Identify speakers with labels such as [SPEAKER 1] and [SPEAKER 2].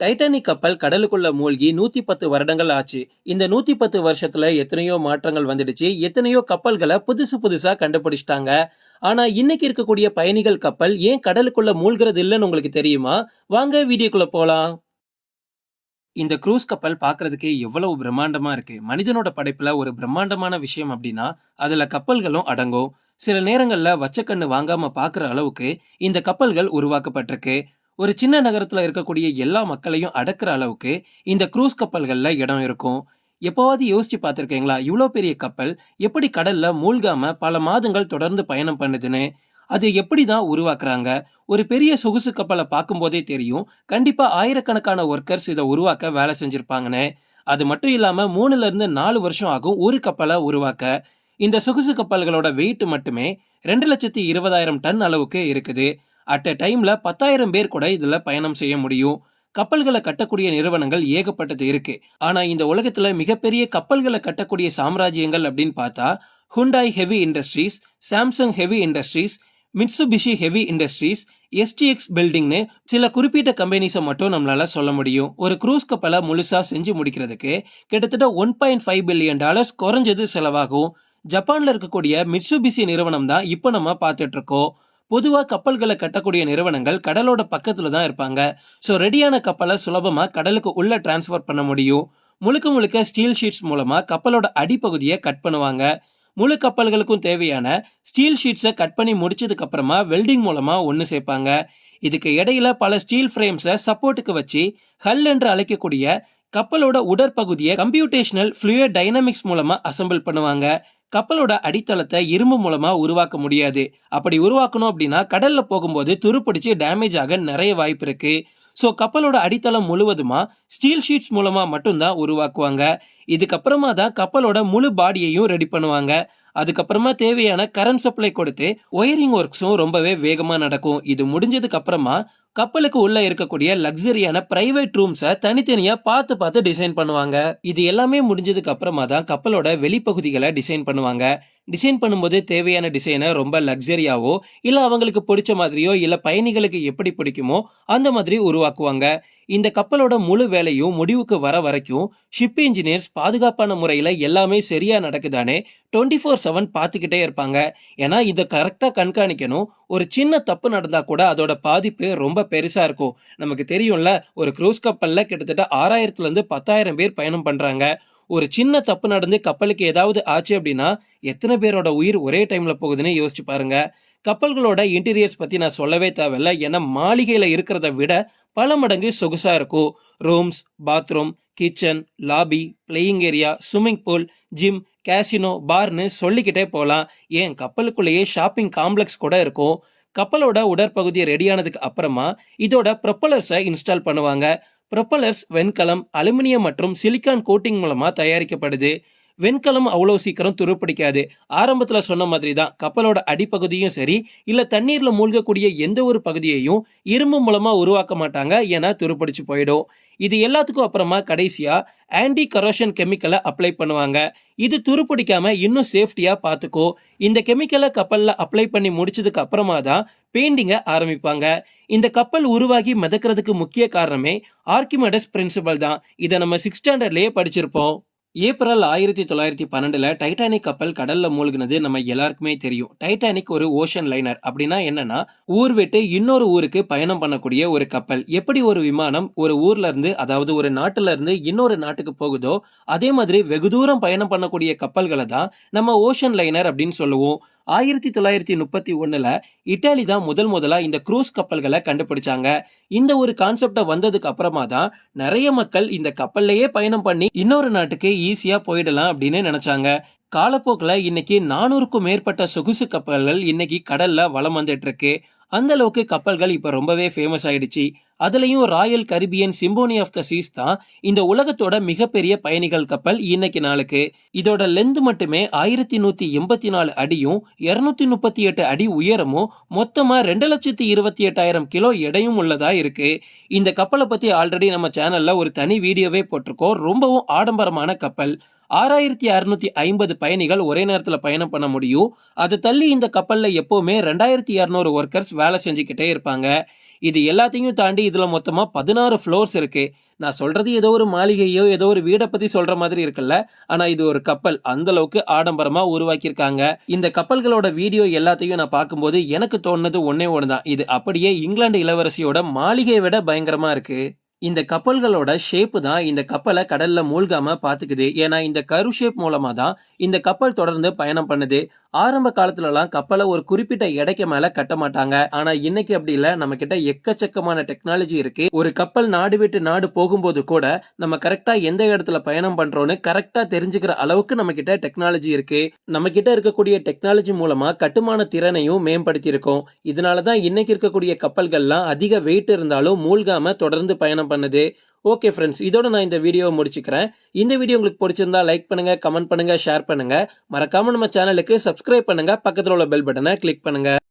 [SPEAKER 1] Titanic கப்பல் கடலுக்குள்ள மூழ்கி நூத்தி பத்து வருடங்கள் ஆச்சு. இந்த நூத்தி பத்து வருஷத்துல எத்தனையோ மாற்றங்கள் வந்துடுச்சு. எத்தனையோ கப்பல்களை புதுசு புதுசா கண்டுபிடிச்சிட்டாங்க. ஆனா இன்னைக்கு இருக்கக்கூடிய பயணிகள் கப்பல் ஏன் கடலுக்குள்ள மூழ்கிறது இல்லைன்னு உங்களுக்கு தெரியுமா? வாங்க வீடியோக்குள்ள போலாம். இந்த க்ரூஸ் கப்பல் பார்க்கறதுக்கே எவ்வளவு பிரம்மாண்டமா இருக்கு. மனிதனோட படைப்புல ஒரு பிரம்மாண்டமான விஷயம் அப்படின்னா அதுல கப்பல்களும் அடங்கும். சில நேரங்கள்ல வச்சக்கண்ணு வாங்காம பார்க்குற அளவுக்கு இந்த கப்பல்கள் உருவாக்கப்பட்டிருக்கு. ஒரு சின்ன நகரத்தில் இருக்கக்கூடிய எல்லா மக்களையும் அடக்கிற அளவுக்கு இந்த க்ரூஸ் கப்பல்களில் இடம் இருக்கும். எப்போவாவது யோசிச்சு பார்த்துருக்கீங்களா? இவ்வளோ பெரிய கப்பல் எப்படி கடல்ல மூழ்காம பல மாதங்கள் தொடர்ந்து பயணம் பண்ணுதுன்னு? அது எப்படி தான் உருவாக்குறாங்க? ஒரு பெரிய சொகுசு கப்பலை பார்க்கும்போதே தெரியும். கண்டிப்பாக ஆயிரக்கணக்கான ஒர்க்கர்ஸ் இதை உருவாக்க வேலை செஞ்சுருப்பாங்கன்னு. அது மட்டும் இல்லாமல் மூணுலேருந்து நாலு வருஷம் ஆகும் ஒரு கப்பலை உருவாக்க. இந்த சொகுசு கப்பல்களோட வெயிட் மட்டுமே ரெண்டு லட்சத்தி இருபதாயிரம் டன் அளவுக்கு இருக்குது. அட் அ டைமில் பத்தாயிரம் பேர் கூட இதில் பயணம் செய்ய முடியும். கப்பல்களை கட்டக்கூடிய நிறுவனங்கள் ஏகப்பட்டது இருக்கு. ஆனா இந்த உலகத்துல மிகப்பெரிய கப்பல்களை கட்டக்கூடிய சாம்ராஜ்யங்கள் அப்படின்னு பார்த்தா Hyundai Heavy Industries Samsung Heavy Industries Mitsubishi Heavy Industries STX பில்டிங்னு சில குறிப்பிட்ட கம்பெனிஸை மட்டும் நம்மளால சொல்ல முடியும். ஒரு க்ரூஸ் கப்பலை முழுசா செஞ்சு முடிக்கிறதுக்கு கிட்டத்தட்ட one point five billion dollars குறைஞ்சது செலவாகும். ஜப்பான்ல இருக்கக்கூடிய மிட்சுபிசி நிறுவனம் தான் இப்போ நம்ம பார்த்துட்டு இருக்கோம். பொதுவாக கப்பல்களை கட்டக்கூடிய நிறுவனங்கள் கடலோட பக்கத்தில் தான் இருப்பாங்க. ஸோ ரெடியான கப்பலை சுலபமாக கடலுக்கு உள்ள டிரான்ஸ்ஃபர் பண்ண முடியும். முழுக்க முழுக்க ஸ்டீல் ஷீட்ஸ் மூலமாக கப்பலோட அடிப்பகுதியை கட் பண்ணுவாங்க. முழு கப்பல்களுக்கும் தேவையான ஸ்டீல் ஷீட்ஸை கட் பண்ணி முடிச்சதுக்கு அப்புறமா வெல்டிங் மூலமா ஒன்று சேர்ப்பாங்க. இதுக்கு இடையில பல ஸ்டீல் ஃப்ரேம்ஸை சப்போர்ட்டுக்கு வச்சு ஹல் என்று அழைக்கக்கூடிய கப்பலோட உடற்பகுதியை கம்ப்யூட்டேஷனல் ஃப்ளூயர் டைனமிக்ஸ் மூலமா அசெம்பிள் பண்ணுவாங்க. கப்பலோட அடித்தளத்தை இரும்பு மூலமா உருவாக்க முடியாது. அப்படி உருவாக்கணும் அப்படின்னா கடல்ல போகும்போது துருப்பிடிச்சு டேமேஜ் ஆக நிறைய வாய்ப்பு இருக்கு. ஸோ கப்பலோட அடித்தளம் முழுவதுமா ஸ்டீல் ஷீட்ஸ் மூலமா மட்டும்தான் உருவாக்குவாங்க. இதுக்கப்புறமா தான் கப்பலோட முழு பாடியையும் ரெடி பண்ணுவாங்க. அதுக்கப்புறமா தேவையான கரண்ட் சப்ளை கொடுத்து ஒயரிங் ஒர்க்ஸும் ரொம்பவே வேகமாக நடக்கும். இது முடிஞ்சதுக்கு அப்புறமா கப்பலுக்கு உள்ள இருக்கக்கூடிய லக்ஸரியான பிரைவேட் ரூம்ஸை தனித்தனியா பார்த்து பார்த்து டிசைன் பண்ணுவாங்க. இது எல்லாமே முடிஞ்சதுக்கு அப்புறமா தான் கப்பலோட வெளிப்பகுதிகளை டிசைன் பண்ணுவாங்க. டிசைன் பண்ணும்போது தேவையான டிசைனை ரொம்ப லக்ஸரியாவோ இல்ல அவங்களுக்கு பிடிச்ச மாதிரியோ இல்ல பயணிகளுக்கு எப்படி பிடிக்குமோ அந்த மாதிரி உருவாக்குவாங்க. இந்த கப்பலோட முழு வேலையும் முடிவுக்கு வர வரைக்கும் ஷிப் இன்ஜினியர்ஸ் பாதுகாப்பான முறையில் எல்லாமே சரியா நடக்குதானே டுவெண்ட்டி ஃபோர் செவன் பார்த்துக்கிட்டே இருப்பாங்க. ஏன்னா இதை கரெக்டாக கண்காணிக்கணும். ஒரு சின்ன தப்பு நடந்தா கூட அதோட பாதிப்பு ரொம்ப பெருசா இருக்கும். நமக்கு தெரியும்ல ஒரு க்ரூஸ் கப்பலில் கிட்டத்தட்ட ஆறாயிரத்துல இருந்து பத்தாயிரம் பேர் பயணம் பண்றாங்க. ஒரு சின்ன தப்பு நடந்து கப்பலுக்கு ஏதாவது ஆச்சு அப்படின்னா எத்தனை பேரோட உயிர் ஒரே டைம்ல போகுதுன்னு யோசிச்சு பாருங்க. கப்பல்களோட இன்டீரியர்ஸ் பத்தி நான் சொல்லவே தேவையில்ல. ஏன்னா மாளிகையில இருக்கிறத விட பல மடங்கு சொகுசாக இருக்கும். Rooms bathroom kitchen lobby playing area swimming pool gym casino பார்னு சொல்லிக்கிட்டே போகலாம் ஏன்? கப்பலுக்குள்ளேயே ஷாப்பிங் காம்ப்ளெக்ஸ் கூட இருக்கும். கப்பலோட உடற்பகுதி ரெடியானதுக்கு அப்புறமா இதோட ப்ரொப்பலர்ஸை இன்ஸ்டால் பண்ணுவாங்க. ப்ரொப்பலர்ஸ் வெண்கலம் அலுமினியம் மற்றும் சிலிக்கான் கோட்டிங் மூலமாக தயாரிக்கப்படுது. வெண்கலம் அவ்வளோ சீக்கிரம் துருப்பிடிக்காது. ஆரம்பத்தில் சொன்ன மாதிரி தான் கப்பலோட அடிப்பகுதியும் சரி இல்லை தண்ணீரில் மூழ்கக்கூடிய எந்த ஒரு பகுதியையும் இரும்பு மூலமாக உருவாக்க மாட்டாங்க ஏன்னா துருப்பிடிச்சு போயிடும். இது எல்லாத்துக்கும் அப்புறமா கடைசியா ஆன்டி கரோஷன் கெமிக்கலை அப்ளை பண்ணுவாங்க. இது துருப்பிடிக்காம இன்னும் சேஃப்டியா பார்த்துக்கோ இந்த கெமிக்கலை கப்பலில் அப்ளை பண்ணி முடிச்சதுக்கு அப்புறமா தான் பெயிண்டிங்கை ஆரம்பிப்பாங்க. இந்த கப்பல் உருவாகி மிதக்கிறதுக்கு முக்கிய காரணமே ஆர்கிமெடஸ் பிரின்சிபல் தான். இதை நம்ம சிக்ஸ் ஸ்டாண்டர்ட்லேயே படிச்சிருப்போம். ஏப்ரல் ஆயிரத்தி தொள்ளாயிரத்தி பன்னெண்டுல டைட்டானிக் கப்பல் கடல்ல மூழ்கினது நம்ம எல்லாருக்குமே தெரியும். டைட்டானிக் ஒரு ஓஷன் லைனர் அப்படின்னா என்னன்னா ஊர் விட்டு இன்னொரு ஊருக்கு பயணம் பண்ணக்கூடிய ஒரு கப்பல். எப்படி ஒரு விமானம் ஒரு ஊர்ல இருந்து அதாவது ஒரு நாட்டுல இருந்து இன்னொரு நாட்டுக்கு போகுதோ அதே மாதிரி வெகு தூரம் பயணம் பண்ணக்கூடிய கப்பல்களை தான் நம்ம ஓஷன் லைனர் அப்படின்னு சொல்லுவோம். ஆயிரத்தி தொள்ளாயிரத்தி முப்பத்தி ஒன்றில் இட்டாலி தான் முதல் முதலா இந்த க்ரூஸ் கப்பல்களை கண்டுபிடிச்சாங்க. இந்த ஒரு கான்செப்ட வந்ததுக்கு அப்புறமா தான் நிறைய மக்கள் இந்த கப்பல்லையே பயணம் பண்ணி இன்னொரு நாட்டுக்கு ஈஸியா போயிடலாம் அப்படின்னு நினைச்சாங்க. காலப்போக்கில் இன்னைக்கு நானூறுக்கும் மேற்பட்ட சொகுசு கப்பல்கள் இன்னைக்கு கடல்ல வளம் வந்துட்டு இருக்கு. அந்த அளவுக்கு கப்பல்கள் இப்ப ரொம்பவே ஃபேமஸ் ஆயிடுச்சு. அதுலயும் Royal Caribbean Symphony of the Seas தான் இந்த உலகத்தோட மிகப்பெரிய பயணிகள் கப்பல் இன்னைக்கு நாளுக்கு. இதோட லென்த் மட்டுமே ஆயிரத்தி நூத்தி எண்பத்தி நாலு அடியும் இருநூத்தி முப்பத்தி எட்டு அடி உயரமும் மொத்தமா ரெண்டு லட்சத்தி இருபத்தி எட்டாயிரம் கிலோ எடையும் உள்ளதா இருக்கு. இந்த கப்பலை பத்தி ஆல்ரெடி நம்ம சேனல்ல ஒரு தனி வீடியோவே போட்டிருக்கோம். ரொம்பவும் ஆடம்பரமான கப்பல். ஆறாயிரத்தி அறுநூத்தி ஐம்பது பயணிகள் ஒரே நேரத்தில் பயணம் பண்ண முடியும். அதை தள்ளி இந்த கப்பலில் எப்போவுமே ரெண்டாயிரத்தி இரநூறு ஒர்க்கர்ஸ் வேலை செஞ்சுக்கிட்டே இருப்பாங்க. இது எல்லாத்தையும் தாண்டி இதுல மொத்தமா பதினாறு ஃப்ளோர்ஸ் இருக்கு. நான் சொல்றது ஏதோ ஒரு மாளிகையோ ஏதோ ஒரு வீடை பத்தி சொல்ற மாதிரி இருக்குல்ல. ஆனா இது ஒரு கப்பல். அந்த அளவுக்கு ஆடம்பரமா உருவாக்கியிருக்காங்க. இந்த கப்பல்களோட வீடியோ எல்லாத்தையும் நான் பார்க்கும்போது எனக்கு தோணுனது ஒன்னே ஒண்ணுதான். இது அப்படியே இங்கிலாந்து இளவரசியோட மாளிகையை விட பயங்கரமா இருக்கு. இந்த கப்பல்களோட ஷேப்பு தான் இந்த கப்பலை கடல்ல மூழ்காம பாத்துக்குது ஏன்னா இந்த கரு ஷேப் மூலமா தான் இந்த கப்பல் தொடர்ந்து பயணம் பண்ணுது. ஆரம்ப காலத்துலலாம் கப்பலை ஒரு குறிப்பிட்ட எடைக்கு மேல கட்ட மாட்டாங்க. ஆனா இன்னைக்கு அப்படி இல்ல. நம்ம கிட்ட எக்கச்சக்கமான டெக்னாலஜி இருக்கு. ஒரு கப்பல் நாடு விட்டு நாடு போகும்போது கூட நம்ம கரெக்டா எந்த இடத்துல பயணம் பண்றோம்னு கரெக்டா தெரிஞ்சுக்கிற அளவுக்கு நம்ம கிட்ட டெக்னாலஜி இருக்கு. நம்ம கிட்ட இருக்கக்கூடிய டெக்னாலஜி மூலமா கட்டுமான திறனையும் மேம்படுத்தி இருக்கோம் இதனாலதான் இன்னைக்கு இருக்கக்கூடிய கப்பல்கள்லாம் அதிக வெயிட் இருந்தாலும் மூழ்காம தொடர்ந்து பயணம் பண்ணுது. ஓகே ஃப்ரெண்ட்ஸ் இதோட நான் இந்த வீடியோவை முடிச்சுக்கிறேன். இந்த வீடியோ உங்களுக்கு பிடிச்சிருந்தா லைக் பண்ணுங்க கமெண்ட் பண்ணுங்க ஷேர் பண்ணுங்க. மறக்காம நம்ம சேனலுக்கு சப்ஸ்கிரைப் பண்ணுங்க. பக்கத்தில் உள்ள பெல் பட்டனை கிளிக் பண்ணுங்க.